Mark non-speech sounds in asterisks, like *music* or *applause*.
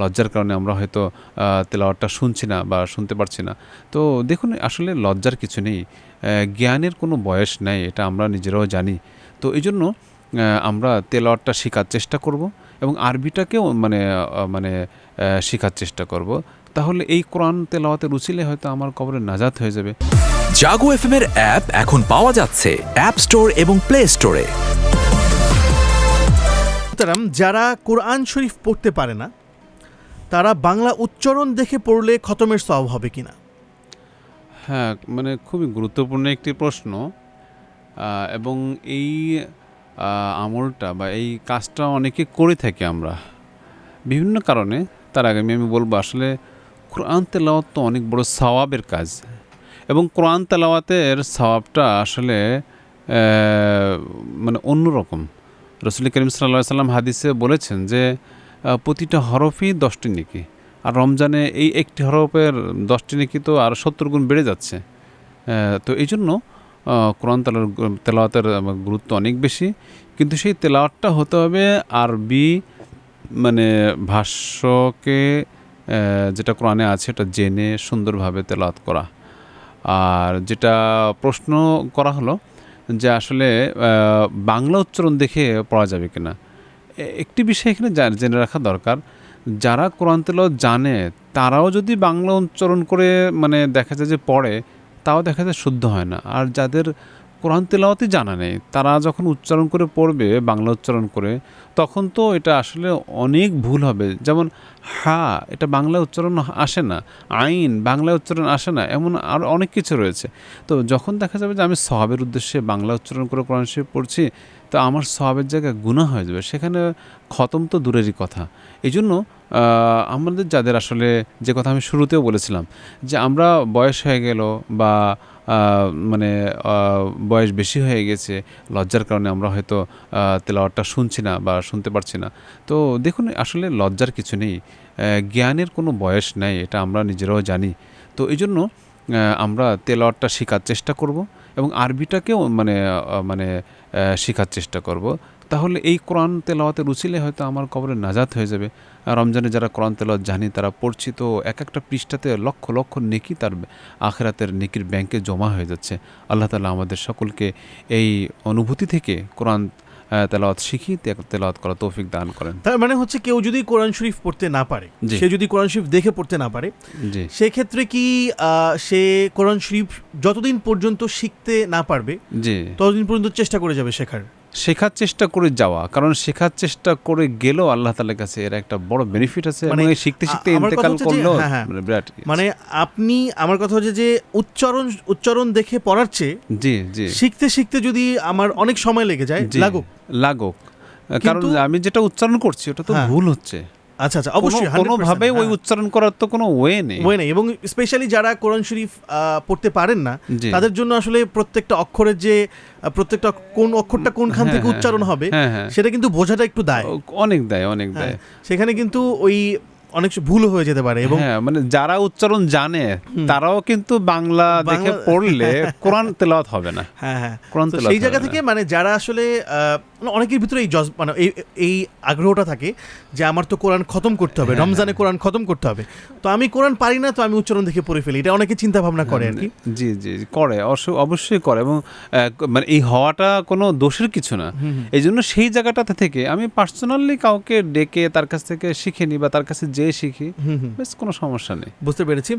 লজ্জার কারণে আমরা হয়তো আহ, তেলাওয়াতটা শুনছি না বা শুনতে পারছি না। তো দেখুন আসলে লজ্জার কিছু নেই। জ্ঞানের কোনো বয়স নেই এটা আমরা নিজেরাও জানি। তো এই জন্য আমরা তেলাওয়াতটা শেখার চেষ্টা করব এবং আরবিটাকেও মানে মানে শেখার চেষ্টা করব। তাহলে এই কোরআন তেলাওয়াতে রুচিলে হয়তো আমার কবরে নাজাত হয়ে যাবে। জাগো এফ এর অ্যাপ এখন পাওয়া যাচ্ছে অ্যাপ স্টোর এবং প্লে স্টোরে। সুতরাং যারা কোরআন শরীফ পড়তে পারে না তারা বাংলা উচ্চারণ দেখে পড়লে খতমের সব হবে কিনা? হ্যাঁ মানে খুবই গুরুত্বপূর্ণ একটি প্রশ্ন। এবং এই আমলটা বা এই কাজটা অনেকে করে থাকি আমরা। বিভিন্ন কারণে তার আগে আমি বলব আসলে কোরআন তেলাওয়াত তো অনেক বড় সওয়াবের কাজ। এবং কোরআন তেলাওয়াতের সওয়াবটা আসলে মানে অন্যরকম। রসুল করিম সাল্লা সাল্লাম হাদিসে বলেছেন যে প্রতিটা হরফই দশটি নেকি। আর রমজানে এই একটি হরফের দশটি নেকি তো আর সত্তর গুণ বেড়ে যাচ্ছে। তো এই জন্য কোরআন তেলার তেলাওয়াতের গুরুত্ব অনেক বেশি। কিন্তু সেই তেলাওয়াতটা হতে হবে আরবি মানে ভাষ্যকে যেটা কোরআনে আছে এটা জেনে সুন্দরভাবে তেলাওয়াত করা। আর যেটা প্রশ্ন করা হলো যে আসলে বাংলা উচ্চারণ দেখে পড়া যাবে কিনা। একটি বিষয় এখানে জেনে রাখা দরকার। যারা কোরআন তেলাওয়াত জানে, তারাও যদি বাংলা উচ্চারণ করে মানে দেখা যায় যে পড়ে, তাও দেখা যায় শুদ্ধ হয় না। আর যাদের কোরআন তেলাওয়াতে জানা নেই। তারা যখন উচ্চারণ করে পড়বে, বাংলা উচ্চারণ করে, তখন তো এটা আসলে অনেক ভুল হবে। যেমন হা, এটা বাংলা উচ্চারণ আসে না। আইন বাংলা উচ্চারণ আসে না। এমন আর অনেক কিছু রয়েছে। তো যখন দেখা যাবে যে আমি সহাবের উদ্দেশ্যে বাংলা উচ্চারণ করে কোরআন শরীফ পড়ছি, তো আমার সহাবের জায়গায় গুণা হয়ে যাবে। সেখানে খতম তো দূরেরই কথা। এই জন্য আমাদের যাদের আসলে যে কথা আমি শুরুতেও বলেছিলাম, যে আমরা বয়স হয়ে গেল বা মানে বয়স বেশি হয়ে গেছে, লজ্জার কারণে আমরা হয়তো তেলাওয়ারটা শুনছি না বা শুনতে পারছি না। তো দেখুন, আসলে লজ্জার কিছু নেই। জ্ঞানের কোনো বয়স নেই, এটা আমরা নিজেরাও জানি। তো এই জন্য আমরা তেলাওয়াতটা শেখার চেষ্টা করব এবং আরবিটাকেও মানে মানে শেখার চেষ্টা করব। তাহলে এই কোরআন তেলাওয়াতের উচিলে হয়তো আমার কবরে নাজাত হয়ে যাবে। রমজানে যারা কোরআন তেলাওয়াত জানি, তারা পড়ছি তো এক একটা পৃষ্ঠাতে লক্ষ লক্ষ নেকি তার আখেরাতের নেকির ব্যাংকে জমা হয়ে যাচ্ছে। আল্লাহ তালা আমাদের সকলকে এই অনুভূতি থেকে কোরআন তেলাওয়াত শিখি তেলাওয়াত করা তৌফিক দান করেন। তার মানে হচ্ছে কেউ যদি কোরআন শরীফ পড়তে না পারে সে যদি কোরআন শরীফ দেখে পড়তে না পারে সেক্ষেত্রে কি সে কোরআন শরীফ যতদিন পর্যন্ত শিখতে না পারবে জি। ততদিন পর্যন্ত চেষ্টা করে যাবে শেখার? শেখার চেষ্টা করে যাওয়া কারণ শেখার চেষ্টা করে গেলেও আল্লাহ তালার কাছে এর একটা বড় বেনিফিট আছে মানে শিখতে শিখতে ইন্তেকাল করলেও হ্যাঁ, হ্যাঁ। মানে বিরাট মানে আপনি আমার কথা হচ্ছে যে উচ্চারণ উচ্চারণ দেখে পড়ার চেয়ে জি জি। শিখতে শিখতে যদি আমার অনেক সময় লেগে যায় লাগুক। লাগুক। কারণ আমি যেটা উচ্চারণ করছি ওটা তো হ্যাঁ। ভুল হচ্ছে। আচ্ছা আচ্ছা অবশ্যই কোনো ভাবে ওই উচ্চারণ করার তো কোনো ওয়ে নেই। ওয়ে নেই এবং স্পেশালি যারা কোরআন শরীফ পড়তে পারেন না তাদের জন্য আসলে প্রত্যেকটা অক্ষরের যে প্রত্যেকটা কোন অক্ষরটা কোনখান হ্যাঁ, থেকে হ্যাঁ, উচ্চারণ হবে হ্যাঁ হ্যাঁ। সেটা কিন্তু বোঝাটা একটু দায়। অনেক দেয় অনেক হ্যাঁ, দেয়। সেখানে কিন্তু ওই অনেক ভুল হয়ে যেতে পারে এবং হ্যাঁ মানে যারা উচ্চারণ জানে তারাও কিন্তু বাংলা দেখে পড়লে *laughs* কোরআন তেলাওয়াত হবে না। হ্যাঁ হ্যাঁ। কোরআন সেই জায়গা থেকে মানে যারা আসলে আহ, অনেকের ভিতরে এই জজ মানে এই এই আগ্রহটা থাকে যে আমার তো কোরআন খতম করতে হবে হ্যাঁ, রমজানে কোরআন খতম করতে হবে। তো আমি কোরআন পারি না তো আমি উচ্চারণ দেখে পড়ে ফেলি। এটা অনেকে চিন্তা ভাবনা করে আর কি। জি জি করে অবশ্য- অবশ্যই করে এবং মানে এই হওয়াটা কোনো দোষের কিছু না। এই জন্য সেই জায়গাটাতে থেকে আমি পার্সোনালি কাউকে ডেকে তার কাছ থেকে শিখে নিই বা তার কাছে যেয়ে শিখি বেশ কোনো সমস্যা নেই। বুঝতে পেরেছি।